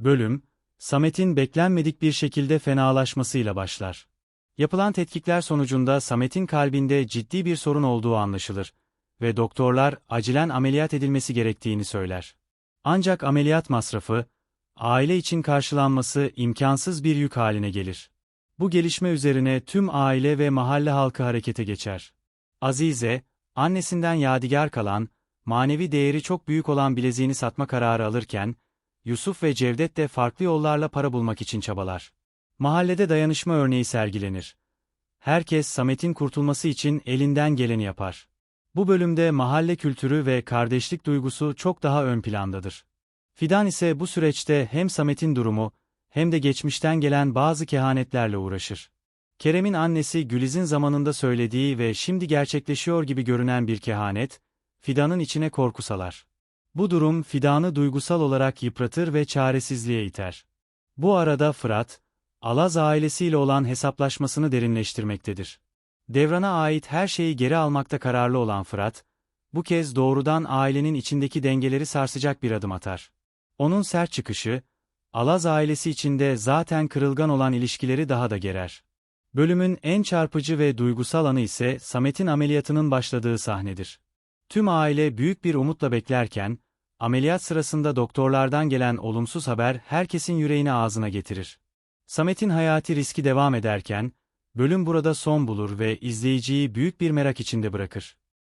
Bölüm, Samet'in beklenmedik bir şekilde fenalaşmasıyla başlar. Yapılan tetkikler sonucunda Samet'in kalbinde ciddi bir sorun olduğu anlaşılır ve doktorlar acilen ameliyat edilmesi gerektiğini söyler. Ancak ameliyat masrafı, aile için karşılanması imkansız bir yük haline gelir. Bu gelişme üzerine tüm aile ve mahalle halkı harekete geçer. Azize, annesinden yadigar kalan, manevi değeri çok büyük olan bileziğini satma kararı alırken, Yusuf ve Cevdet de farklı yollarla para bulmak için çabalar. Mahallede dayanışma örneği sergilenir. Herkes Samet'in kurtulması için elinden geleni yapar. Bu bölümde mahalle kültürü ve kardeşlik duygusu çok daha ön plandadır. Fidan ise bu süreçte hem Samet'in durumu, hem de geçmişten gelen bazı kehanetlerle uğraşır. Kerem'in annesi Güliz'in zamanında söylediği ve şimdi gerçekleşiyor gibi görünen bir kehanet, Fidan'ın içine korku salar. Bu durum Fidan'ı duygusal olarak yıpratır ve çaresizliğe iter. Bu arada Fırat, Alaz ailesiyle olan hesaplaşmasını derinleştirmektedir. Devran'a ait her şeyi geri almakta kararlı olan Fırat, bu kez doğrudan ailenin içindeki dengeleri sarsacak bir adım atar. Onun sert çıkışı, Alaz ailesi içinde zaten kırılgan olan ilişkileri daha da gerer. Bölümün en çarpıcı ve duygusal anı ise Samet'in ameliyatının başladığı sahnedir. Tüm aile büyük bir umutla beklerken, ameliyat sırasında doktorlardan gelen olumsuz haber herkesin yüreğini ağzına getirir. Samet'in hayati riski devam ederken, bölüm burada son bulur ve izleyiciyi büyük bir merak içinde bırakır.